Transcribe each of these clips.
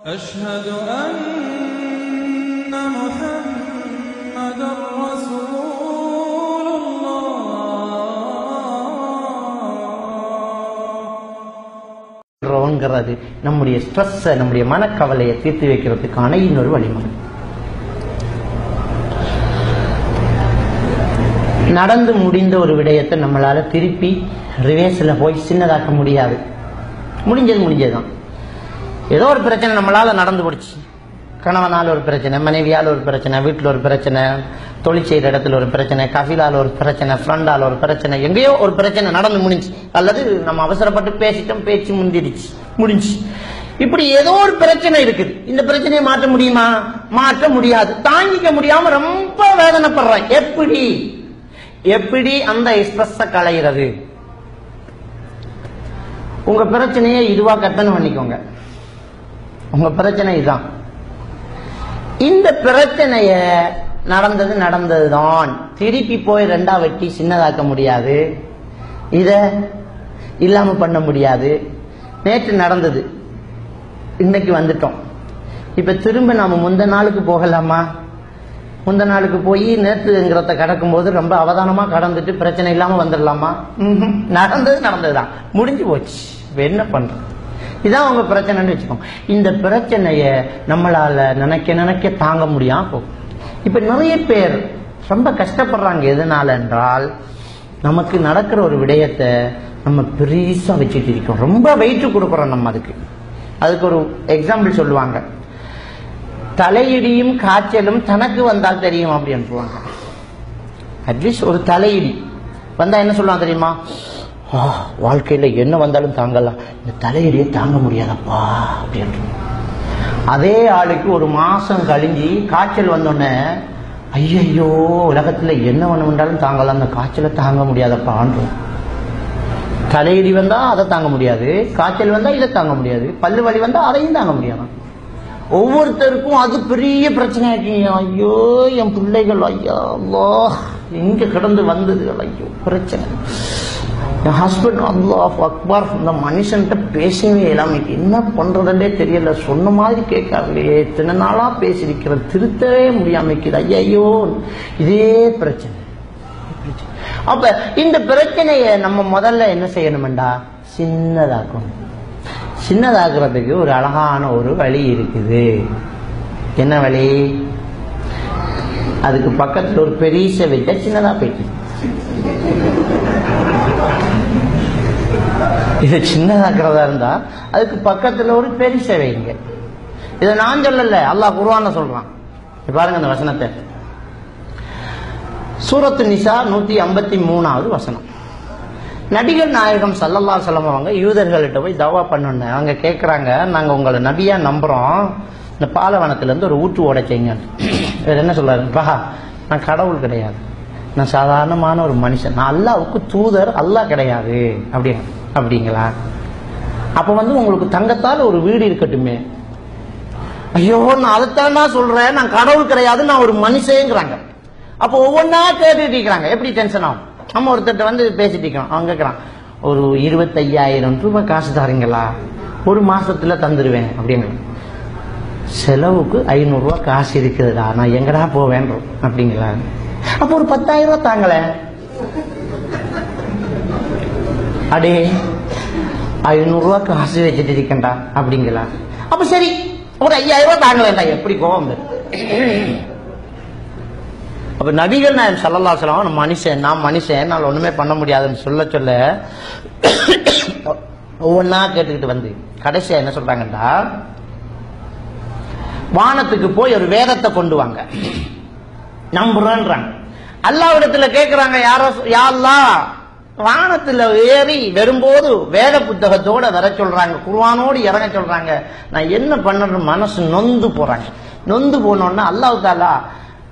أشهد أن محمدا رسول الله ங்கிறது நம்முடைய ஸ்ட்ரெஸ்ஸை நம்முடைய மனக்கவலையை தீர்த்து வைக்கிறதுக்கான இன்னொரு வழிமுறை நடந்து முடிந்த ஒரு விடயத்தை நம்மளால திருப்பி ரிவேர்ஸில் போய் சின்னதாக்க முடியாது முடிஞ்சது முடிஞ்சதுதான் ஏதோ ஒரு பிரச்சனை நம்மளால நடந்து போடுச்சு கணவனால் ஒரு பிரச்சனை மனைவியால் ஒரு பிரச்சனை வீட்டில் ஒரு பிரச்சனை தொழில் செய்கிற இடத்துல ஒரு பிரச்சனை கஃபிலால் ஒரு பிரச்சனை ஃப்ரெண்டால் ஒரு பிரச்சனை எங்கேயோ ஒரு பிரச்சனை நடந்து முடிஞ்சு அல்லது நம்ம அவசரப்பட்டு பேசிட்டோம் பேச்சு முந்திடுச்சு முடிஞ்சு. இப்படி ஏதோ ஒரு பிரச்சனை இருக்குது. இந்த பிரச்சனையை மாற்ற முடியுமா? மாற்ற முடியாது. தாங்கிக்க முடியாம ரொம்ப வேதனைப்படுறேன் எப்படி? எப்படி அந்த ஸ்ட்ரெஸ்ஸை களையிறது? உங்க பிரச்சனையை இதுவா கற்பனை பண்ணிக்கோங்க. உங்க பிரச்சனை இதுதான். இந்த பிரச்சனைய நடந்தது நடந்ததுதான். திருப்பி போய் ரெண்டா வெட்டி சின்னதாக்க முடியாது. இத இல்லாம பண்ண முடியாது. நேற்று நடந்தது. இன்னைக்கு வந்துட்டோம். இப்ப திரும்ப நாம முந்த நாளுக்கு போகலாமா? முந்த நாளுக்கு போய் நேற்றுங்கிறத கடக்கும் போது ரொம்ப அவதானமா கடந்துட்டு பிரச்சனை இல்லாம வந்துடலாமா. நடந்தது நடந்ததுதான். முடிஞ்சு போச்சு. என்ன பண்றது? இதான் உங்க பிரச்சனைன்னு வச்சுக்கோங்க. இந்த பிரச்சனைய நம்மளால நினைக்க நினைக்க தாங்க முடியாம போகும் இப்ப நிறைய பேர் ரொம்ப கஷ்டப்படுறாங்க. எதனால என்றால் நமக்கு நடக்கிற ஒரு விடயத்தை நம்ம பெருசா வச்சுட்டு இருக்கோம். ரொம்ப வயிற்று கொடுக்குறோம் நம்ம அதுக்கு. அதுக்கு ஒரு எக்ஸாம்பிள் சொல்லுவாங்க. தலையிடியும் காய்ச்சலும் தனக்கு வந்தால் தெரியும் அப்படின்னு சொல்லுவாங்க. அட்லீஸ்ட் ஒரு தலையிடி. வந்தா என்ன சொல்லுவாங்க தெரியுமா? ஆ, வாழ்க்கையில என்ன வந்தாலும் தாங்கலாம். இந்த தலையிடியை தாங்க முடியாதப்பா அப்படின்ற அதே ஆளுக்கு ஒரு மாசம் கழிஞ்சு காய்ச்சல் வந்தோடனே ஐயையோ உலகத்துல என்ன ஒண்ணு வந்தாலும் தாங்கலாம் அந்த காய்ச்சலை தாங்க முடியாதப்பான்றோம் தலையடி வந்தா அதை தாங்க முடியாது காய்ச்சல் வந்தா இதை தாங்க முடியாது பல்லு வலி வந்தா அதையும் தாங்க முடியாது. ஒவ்வொருத்தருக்கும் அது பெரிய பிரச்சனை இருக்கீங்க ஐயோ என் பிள்ளைகள் ஐயா அல்லா எங்க கிடந்து வந்தது? ஐயோ பிரச்சனை. என் ஹஸ்பண்ட் அல்லாஹ் அக்பர். இந்த மனுஷன்கிட்ட பேசவே இல்லாம என்ன பண்றதுன்றே தெரியல. சொன்ன மாதிரி கேட்காங்களே இத்தனை நாளா பேசியிருக்கிறேன் திருத்தவே முடியாம இருக்குது. ஐயோ இதே பிரச்சனை. அப்ப இந்த பிரச்சனையை நம்ம முதல்ல என்ன செய்யணும்டா சின்னதாக்கணும். சின்னதாக்குறதுக்கு ஒரு அழகான ஒரு வழி இருக்குது. என்ன வழி? அதுக்கு பக்கத்துல ஒரு பெரிய வச்சா சின்னதா போயிட்டு இது சின்னதாக்குறதா இருந்தா அதுக்கு பக்கத்துல ஒரு பெரிய வைங்க இதை நான் சொல்லல அல்லாஹ் குருவான சொல்றான். பாருங்க அந்த வசனத்தை. சூரத்து நிசா நூத்தி ஐம்பத்தி மூணாவது வசனம். நடிகர் நாயகம் சல்லல்லா செல்லம் அவங்க யூதர்கள்ட்ட போய் தவா பண்ணணும் அவங்க கேட்குறாங்க நாங்கள் உங்களை நபியா நம்புறோம். இந்த பாலவனத்துல இருந்து ஒரு ஊற்று உடைச்சிங்க செய்யுங்க என்ன சொல்றாரு? பா நான் கடவுள் கிடையாது. நான் சாதாரணமான ஒரு மனுஷன். நான் அல்லாவுக்கு தூதர் அல்லாஹ் கிடையாது. அப்படின்னு அப்படிங்களா? அப்ப வந்து உங்களுக்கு தங்கத்தால் ஒரு வீடு இருக்கட்டுமே. ஐயோ நான் அதைத்தான் நான் சொல்றேன். நான் கடவுள் கிடையாது நான் ஒரு மனுஷேங்கிறாங்க. அப்போ ஒவ்வொன்றா கேட்டுட்டு இருக்கிறாங்க. எப்படி டென்ஷன் ஆகும்? நம்ம ஒருத்தர் வந்து பேசிட்டு இருக்கிறோம். அவங்க கேட்கறான் ஒரு இருபத்தையாயிரம் ரூபாய் காசு தரீங்களா? ஒரு மாசத்துல தந்துடுவேன் அப்படின்னு செலவுக்கு ஐநூறுரூவா காசு இருக்குதுடா. நான் எங்கடா போவேன்றோம். அப்படிங்களா? அப்போ ஒரு பத்தாயிரம் ரூபாய் தாங்களே. அடே ஐநூறு ரூபாய் காசு வச்சுட்டு இருக்கண்டா அப்படிங்களா? அப்ப சரி ஒரு ஐயாயிரம் ரூபாய் தாங்களேன்டா எப்படி கோபம் அப்ப நபிகள் நான் சல்லல்லா சொல்லம் மனுஷன் நான் மனுஷன் நான் ஒண்ணுமே பண்ண முடியாதுன்னு சொல்ல சொல்ல ஒவ்வொன்னா கேட்டுக்கிட்டு வந்து கடைசியா என்ன சொல்றாங்கடா வானத்துக்கு போய் ஒரு வேதத்தை கொண்டு வாங்க. நம்புறேன்றாங்க. அல்லாவிடத்துல கேட்கிறாங்க யாரோ யாருலா வானத்துல ஏறி வரும்போது வேத புத்தகத்தோட வர சொல்றாங்க குர்வானோடு இறங்க சொல்றாங்க. நான் என்ன பண்ணணும் மனசு நொந்து போறாங்க. நொந்து போனோன்னா அல்லாஹ் தாலா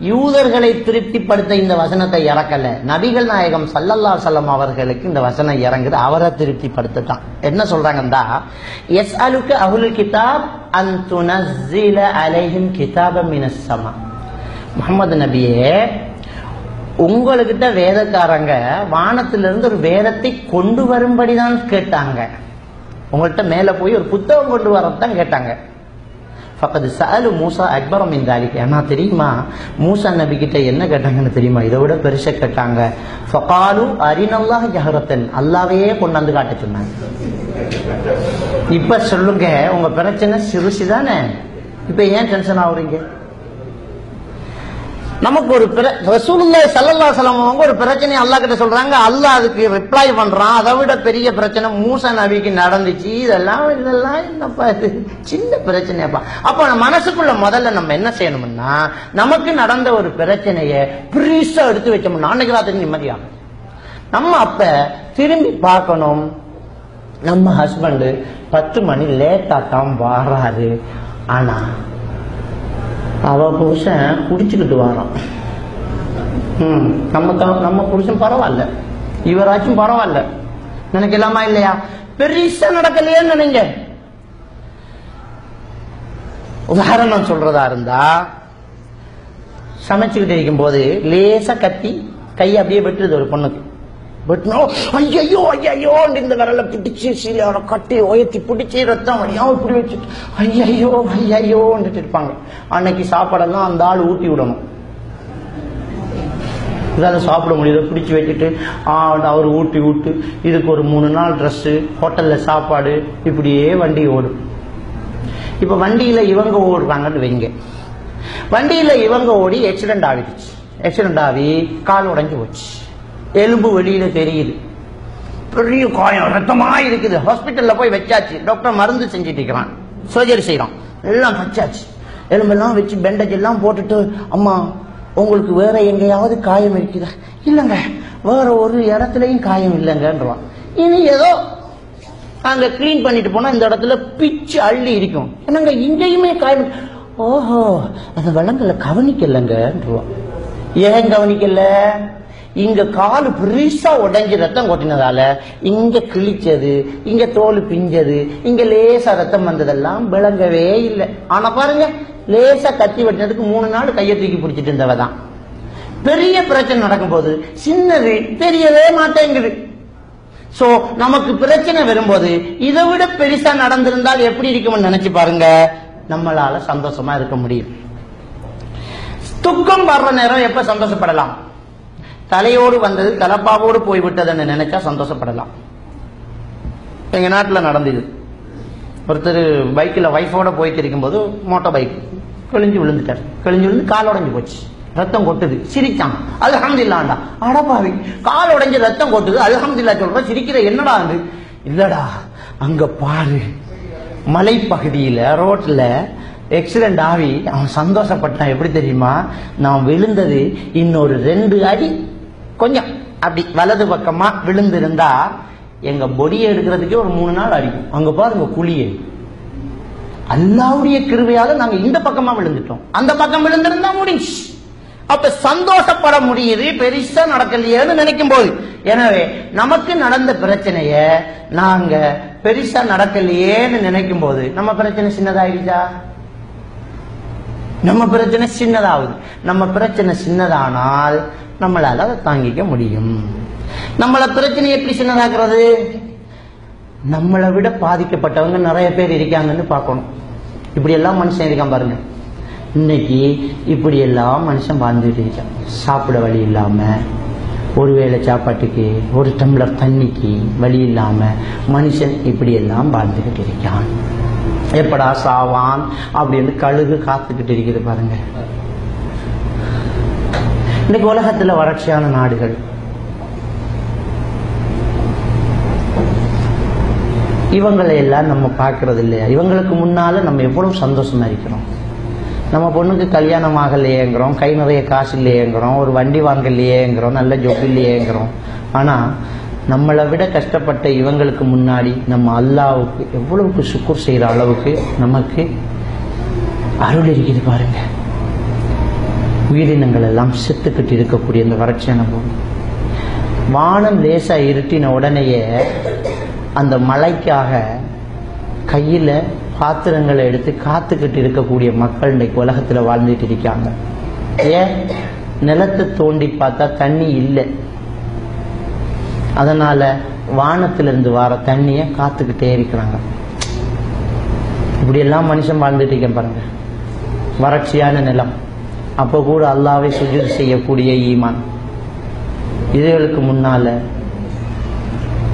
யூதர்களை திருப்திப்படுத்த இந்த வசனத்தை இறக்கல. நபிகள் நாயகம் சல்லல்லா சல்லம் அவர்களுக்கு இந்த வசனம் இறங்குது. அவரை திருப்திப்படுத்தத்தான். என்ன சொல்றாங்கண்டா எஸ் அலுக்கு அகுல் கிதாப் அன் துனஸ்ஸில அலைஹிம் கிதாபம் மினஸ் முகமது நபியே உங்கள்கிட்ட வேதக்காரங்க வானத்திலிருந்து ஒரு வேதத்தை கொண்டு வரும்படிதான் கேட்டாங்க. உங்கள்கிட்ட மேல போய் ஒரு புத்தகம் கொண்டு வரத்தான் கேட்டாங்க. பக்கத்து சாலு மூசா அக்பரம் இந்தாலிக்கு ஏன்னா தெரியுமா? மூசா நபி கிட்ட என்ன கேட்டாங்கன்னு தெரியுமா? இதை விட பெருச கேட்டாங்க. ஃபகாலு அரினல்லாஹ் ஜஹரத்தன். அல்லாவையே கொண்டாந்து காட்ட சொன்னாங்க. இப்ப சொல்லுங்க உங்க பிரச்சனை சிறுசு தானே இப்ப ஏன் டென்ஷன் ஆகுறீங்க? நமக்கு ஒரு ரசூலுல்லாய் சல்லல்லா சலம் அவங்க ஒரு பிரச்சனை அல்லாஹ் கிட்ட சொல்றாங்க. அல்லாஹ் அதுக்கு ரிப்ளை பண்றான். அதை விட பெரிய பிரச்சனை மூசா நபிக்கு நடந்துச்சு. இதெல்லாம் இதெல்லாம் என்னப்பா இது சின்ன பிரச்சனைப்பா அப்ப நம்ம மனசுக்குள்ள முதல்ல நம்ம என்ன செய்யணும்னா நமக்கு நடந்த ஒரு பிரச்சனைய பிரீஸா எடுத்து வச்சோம்னா அன்னைக்கு ராத்திரி நிம்மதியாகும் நம்ம அப்ப திரும்பி பார்க்கணும். நம்ம ஹஸ்பண்டு பத்து மணி லேட்டாக தான் வாராரு. ஆனா அவ புருஷன் குடிச்சுக்கிட்டு வாரான். ம் நம்ம த- நம்ம புருஷன் பரவாயில்ல. இவராச்சும் பரவாயில்ல. நினைக்கலாமா இல்லையா? பெருசா நடக்கலையேன்னு நினைங்க. உதாரணம் சொல்றதா இருந்தா சமைச்சுக்கிட்டு இருக்கும் போது லேசா கத்தி கை அப்படியே வெட்டுறது ஒரு பொண்ணுக்கு. வெட்டணும் ஐயோ ஐயோ இந்த விரல பிடிச்சு சீலையோட கட்டி உயர்த்தி பிடிச்சி ரத்தம் வழியா இப்படி வச்சுட்டு ஐயையோ ஐயையோன்னுட்டு இருப்பாங்க. அன்னைக்கு சாப்பாடெல்லாம் அந்த ஆள் ஊட்டி விடணும். இதால சாப்பிட முடியல பிடிச்சி வச்சுட்டு ஆ, அவர் ஊட்டி விட்டு இதுக்கு ஒரு மூணு நாள் ட்ரெஸ்ஸு ஹோட்டல்ல சாப்பாடு இப்படியே வண்டி ஓடும். இப்ப வண்டியில இவங்க ஓடுறாங்கன்னு வைங்க. வண்டியில இவங்க ஓடி ஆக்சிடென்ட் ஆகிடுச்சு. ஆக்சிடென்ட் ஆகி கால் உடஞ்சி போச்சு. எலும்பு வெளியில தெரியுது. பெரிய காயம் ரத்தமா இருக்குது. ஹாஸ்பிட்டல்ல போய் வச்சாச்சு. டாக்டர் மருந்து செஞ்சுட்டு இருக்கிறான். சர்ஜரி செய்யறான் எல்லாம் வச்சாச்சு. எலும்பெல்லாம் வச்சு பேண்டேஜ் எல்லாம் போட்டுட்டு அம்மா உங்களுக்கு வேற எங்கேயாவது காயம் இருக்குதா? இல்லைங்க. வேற ஒரு இடத்துலயும் காயம் இல்லைங்கன்றான் இனி ஏதோ அங்க க்ளீன் பண்ணிட்டு போனா இந்த இடத்துல பிச்சு அள்ளி இருக்கும். என்னங்க இங்கேயுமே காயம் ஓஹோ அந்த விலங்குல கவனிக்கலங்கன்றான் ஏன் கவனிக்கல? இங்க காலு பெருசா உடஞ்சி ரத்தம் கொட்டினதால இங்க கிழிச்சது இங்க தோல் பிஞ்சது இங்க லேசா ரத்தம் வந்ததெல்லாம் விளங்கவே இல்லை. ஆனா பாருங்க லேசா கத்தி வெட்டினதுக்கு மூணு நாள் கையை தூக்கி பிடிச்சிட்டு இருந்தவ தான் பெரிய பிரச்சனை நடக்கும்போது சின்னது தெரியவே மாட்டேங்குது. சோ நமக்கு பிரச்சனை வரும்போது இதை விட பெருசா நடந்திருந்தால் எப்படி இருக்கும்னு நினைச்சு பாருங்க. நம்மளால சந்தோஷமா இருக்க முடியும். துக்கம் வர்ற நேரம் எப்ப சந்தோஷப்படலாம்? தலையோடு வந்தது தலப்பாவோடு போய்விட்டதுன்னு நினைச்சா சந்தோஷப்படலாம். எங்க நாட்டில் நடந்தது. ஒருத்தர் பைக்கில் ஒய்ஃபோட போயிட்டு இருக்கும்போது மோட்டார் பைக் கிழிஞ்சு விழுந்துட்டார். கிழிஞ்சு விழுந்து கால் உடஞ்சி போச்சு. ரத்தம் கொட்டுது. சிரிச்சான். அல்ஹம்துலில்லாஹ்டா அடப்பாவி கால் உடைஞ்சு ரத்தம் கொட்டுது. அல்ஹம்தில்லா சொல்ற சிரிக்கிற என்னடா அது? இல்லடா அங்க பாரு. மலைப்பகுதியில ரோட்ல எக்ஸிடென்ட் ஆகி அவன் சந்தோஷப்பட்டான். எப்படி தெரியுமா? நான் விழுந்தது இன்னொரு ரெண்டு அடி கொஞ்சம் அப்படி வலது பக்கமா விழுந்திருந்தா எங்க பொடியை எடுக்கிறதுக்கே ஒரு மூணு நாள் அடிக்கும். அங்க பாருங்க குழியை. அல்லாவுடைய கிருபையால நாங்க இந்த பக்கமா விழுந்துட்டோம். அந்த பக்கம் விழுந்திருந்தா முடிஞ்சு. அப்ப சந்தோஷப்பட முடியுது பெருசா நடக்கலையேன்னு நினைக்கும் போது எனவே நமக்கு நடந்த பிரச்சனைய நாங்க பெருசா நடக்கலையேன்னு நினைக்கும் போது நம்ம பிரச்சனை சின்னதாயிடுச்சா? நம்ம பிரச்சனை சின்னதாகுது நம்ம பிரச்சனை சின்னதானால் நம்மளால அதை தாங்கிக்க முடியும். நம்மள பிரச்சனை எப்படி சின்னதாக்குறது? நம்மளை விட பாதிக்கப்பட்டவங்க நிறைய பேர் இருக்காங்கன்னு பார்க்கணும். இப்படி எல்லாம் மனுஷன் இருக்கான் பாருங்க. இன்னைக்கு இப்படி எல்லாம் மனுஷன் வாழ்ந்துட்டு இருக்கான். சாப்பிட வழி இல்லாம ஒருவேளை சாப்பாட்டுக்கு ஒரு டம்ளர் தண்ணிக்கு வழி இல்லாம மனுஷன் இப்படி எல்லாம் வாழ்ந்துகிட்டு இருக்கான். எப்படா சாவான் அப்படின்னு கழுகு காத்துக்கிட்டு இருக்குது பாருங்க. இன்னைக்கு உலகத்துல வறட்சியான நாடுகள். இவங்களை எல்லாம் நம்ம பார்க்கறது இல்லையா? இவங்களுக்கு முன்னால நம்ம எவ்வளவு சந்தோஷமா இருக்கிறோம். நம்ம பொண்ணுக்கு கல்யாணம் ஆகலையேங்கிறோம் கை நிறைய காசு இல்லையேங்கிறோம் ஒரு வண்டி வாங்கலையேங்கிறோம் நல்ல ஜொப் இல்லையேங்கிறோம் ஆனா நம்மளை விட கஷ்டப்பட்ட இவங்களுக்கு முன்னாடி நம்ம அல்லாவுக்கு எவ்வளவுக்கு சுக்குர் செய்கிற அளவுக்கு நமக்கு அருள் இருக்குது பாருங்க. உயிரினங்கள் எல்லாம் செத்துக்கிட்டு இருக்கக்கூடிய இந்த வறட்சியான பூமி வானம் லேசா இருட்டின உடனேயே அந்த மழைக்காக கையில பாத்திரங்களை எடுத்து காத்துக்கிட்டு இருக்கக்கூடிய மக்கள் இன்னைக்கு உலகத்துல வாழ்ந்துட்டு இருக்காங்க. ஏன்? நிலத்தை தோண்டி பார்த்தா தண்ணி இல்லை. அதனால வானத்திலிருந்து வர தண்ணிய காத்துக்கிட்டே இருக்கிறாங்க. இப்படி எல்லாம் மனுஷன் வாழ்ந்துட்டு இருக்கேன் பாருங்க. வறட்சியான நிலம். அப்போ கூட அல்லாவை சுஜூத் செய்யக்கூடிய ஈமான். இதுகளுக்கு முன்னால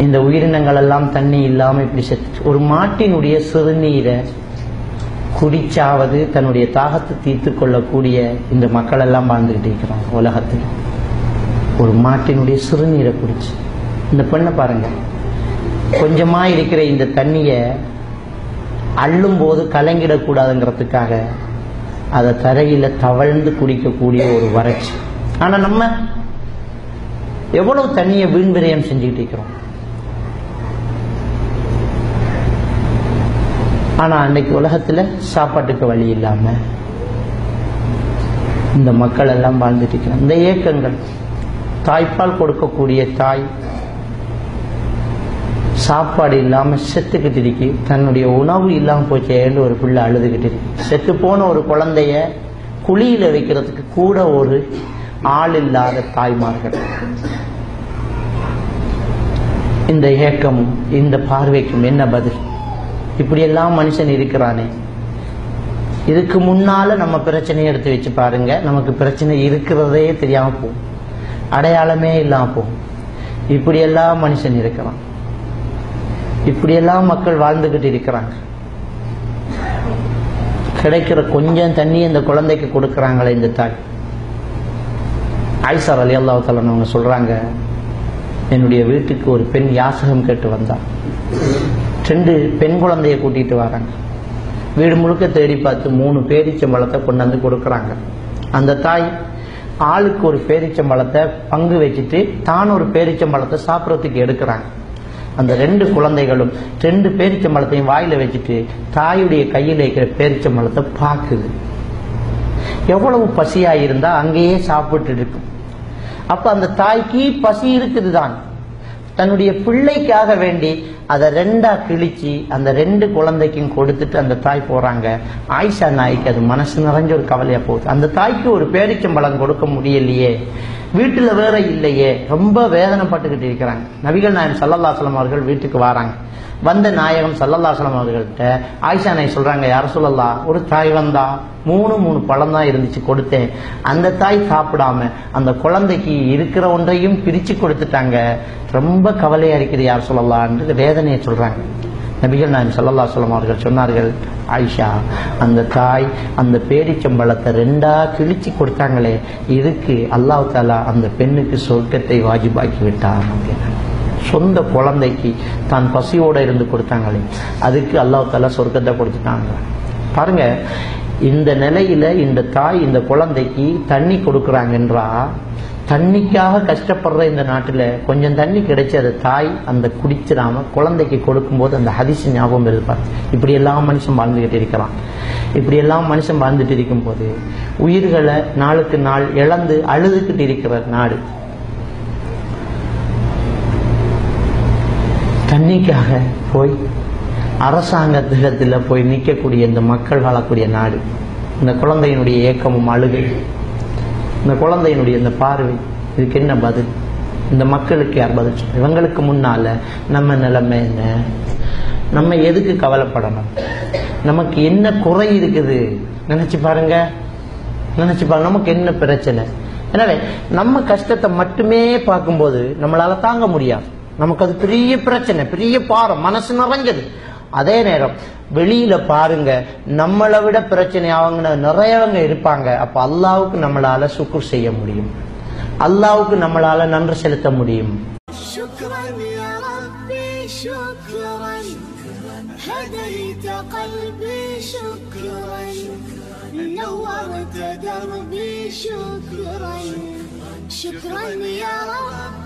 இந்த உயிரினங்கள் எல்லாம் தண்ணி இல்லாம இப்படி செத்து ஒரு மாட்டினுடைய சிறுநீரை குடிச்சாவது தன்னுடைய தாகத்தை தீர்த்து கொள்ளக்கூடிய இந்த மக்கள் எல்லாம் வாழ்ந்துகிட்டு இருக்கிறாங்க உலகத்தில். ஒரு மாட்டினுடைய சிறுநீரை குடிச்சு. இந்த பெண்ணை பாருங்க. கொஞ்சமா இருக்கிற இந்த தண்ணிய அள்ளும் போது கலங்கிடக்கூடாதுங்கிறதுக்காக அதை தரையில தவழ்ந்து குடிக்கக்கூடிய ஒரு வறட்சி. ஆனா நம்ம எவ்வளவு தண்ணியை வீண் விரயம் செஞ்சுக்கிட்டு இருக்கிறோம்? ஆனா அன்னைக்கு உலகத்துல சாப்பாட்டுக்கு வழி இல்லாம இந்த மக்கள் எல்லாம் வாழ்ந்துட்டு இருக்கிறாங்க. இந்த ஏக்கங்கள் தாய்ப்பால் கொடுக்கக்கூடிய தாய் சாப்பாடு இல்லாம செத்துக்கிட்டு இருக்கு. தன்னுடைய உணவு இல்லாம போச்சேன்னு ஒரு பிள்ளை அழுதுகிட்டு இருக்கு. செத்து போன ஒரு குழந்தைய குழியில வைக்கிறதுக்கு கூட ஒரு ஆள் இல்லாத தாய்மார்கள். இந்த ஏக்கமும் இந்த பார்வைக்கும் என்ன பதில்? இப்படியெல்லாம் மனுஷன் இருக்கிறானே. இதுக்கு முன்னால நம்ம பிரச்சனையை எடுத்து வச்சு பாருங்க. நமக்கு பிரச்சனை இருக்கிறதே தெரியாம போகும். அடையாளமே இல்லாம போகும். இப்படியெல்லாம் மனுஷன் இருக்கிறான். இப்படியெல்லாம் மக்கள் வாழ்ந்துகிட்டு இருக்கிறாங்க. கிடைக்கிற கொஞ்சம் தண்ணி இந்த குழந்தைக்கு கொடுக்கறாங்களே இந்த தாய். ஆயிஷா அலி அல்லாஹ் அவங்க சொல்றாங்க என்னுடைய வீட்டுக்கு ஒரு பெண் யாசகம் கேட்டு வந்தா. ரெண்டு பெண் குழந்தைய கூட்டிட்டு வராங்க. வீடு முழுக்க தேடி பார்த்து மூணு பேரிச்சம்பழத்தை கொண்டாந்து கொடுக்கறாங்க. அந்த தாய் ஆளுக்கு ஒரு பேரிச்சம்பழத்தை பங்கு வச்சுட்டு தான் ஒரு பேரிச்சம்பழத்தை சாப்பிட்றதுக்கு எடுக்கிறாங்க. அந்த ரெண்டு குழந்தைகளும் ரெண்டு பேரிச்சம்பழத்தையும் வாயில வச்சுட்டு தாயுடைய கையில் இருக்கிற பேரிச்சம்பழத்தை பார்க்குது. எவ்வளவு பசியா இருந்தா அங்கேயே சாப்பிட்டு இருக்கும். அப்ப அந்த தாய்க்கு பசி இருக்குது தான் தன்னுடைய பிள்ளைக்காக வேண்டி அதை ரெண்டா கிழிச்சு அந்த ரெண்டு குழந்தைக்கும் கொடுத்துட்டு அந்த தாய் போறாங்க. ஆயிஷா நாய்க்கு அது மனசு நிறைஞ்ச ஒரு கவலையா போகுது. அந்த தாய்க்கு ஒரு பேரிச்சம்பழம் கொடுக்க முடியலையே. வீட்டுல வேற இல்லையே. ரொம்ப வேதனைப்பட்டுக்கிட்டு இருக்கிறாங்க. நபிகள் நாயகம் சல்லல்லாசலம் அவர்கள் வீட்டுக்கு வராங்க. வந்த நாயகம் சல்லல்லாசலம் அவர்கள்ட்ட ஆயிஷா நாய் சொல்றாங்க யார சொல்லலாம் ஒரு தாய் வந்தா மூணு மூணு பழம் தான் இருந்துச்சு கொடுத்தேன். அந்த தாய் சாப்பிடாம அந்த குழந்தைக்கு இருக்கிற ஒன்றையும் பிரிச்சு கொடுத்துட்டாங்க. ரொம்ப கவலையா இருக்குது யார் சொல்லலான்றது வேதனையை சொல்றாங்க. நபிகள் நாயம் சல்லல்லா சொல்லம் அவர்கள் சொன்னார்கள் ஆயிஷா அந்த தாய் அந்த பேரிச்சம்பளத்தை ரெண்டா கிழிச்சு கொடுத்தாங்களே இதுக்கு அல்லாஹ் தாலா அந்த பெண்ணுக்கு சொர்க்கத்தை வாஜிபாக்கி விட்டான் சொந்த குழந்தைக்கு தான் பசியோட இருந்து கொடுத்தாங்களே அதுக்கு அல்லாஹ் தாலா சொர்க்கத்தை கொடுத்துட்டாங்க பாருங்க இந்த நிலையில இந்த தாய் இந்த குழந்தைக்கு தண்ணி கொடுக்குறாங்கன்றா தண்ணிக்காக கஷ்டப்படுற இந்த நாட்டில் கொஞ்சம் தண்ணி கிடைச்சி அதை தாய் அந்த குடிச்சிடாம குழந்தைக்கு கொடுக்கும்போது அந்த ஹதிச ஞாபகம் இருப்பார் இப்படி எல்லாம் மனுஷன் வாழ்ந்துகிட்டு இருக்கிறான். இப்படி எல்லாம் மனுஷன் வாழ்ந்துட்டு இருக்கும்போது உயிர்களை நாளுக்கு நாள் இழந்து அழுதுகிட்டு இருக்கிற நாடு. தண்ணிக்காக போய் அரசாங்கத்திடத்தில் போய் நிற்கக்கூடிய இந்த மக்கள் வாழக்கூடிய நாடு. இந்த குழந்தையினுடைய ஏக்கமும் அழுகை. இந்த குழந்தையினுடைய இந்த பார்வை இதுக்கு என்ன பதில்? இந்த மக்களுக்கு யார் பதில் சொல்ல இவங்களுக்கு முன்னால நம்ம நிலைமை என்ன? நம்ம எதுக்கு கவலைப்படணும்? நமக்கு என்ன குறை இருக்குது? நினைச்சு பாருங்க. நினைச்சு பாருங்க. நமக்கு என்ன பிரச்சனை? எனவே நம்ம கஷ்டத்தை மட்டுமே பார்க்கும்போது நம்மளால தாங்க முடியாது. நமக்கு அது பெரிய பிரச்சனை பெரிய பாரம். மனசு நிறைஞ்சது. அதே நேரம் வெளியில பாருங்க நம்மளை விட பிரச்சனை அவங்க நிறையவங்க இருப்பாங்க அப்ப அல்லாவுக்கு நம்மளால சுக்குர் செய்ய முடியும் அல்லாவுக்கு நம்மளால நன்றி செலுத்த முடியும் شكرا يا ربي شكرا هديت قلبي شكرا نورت دربي شكرا شكرا يا رب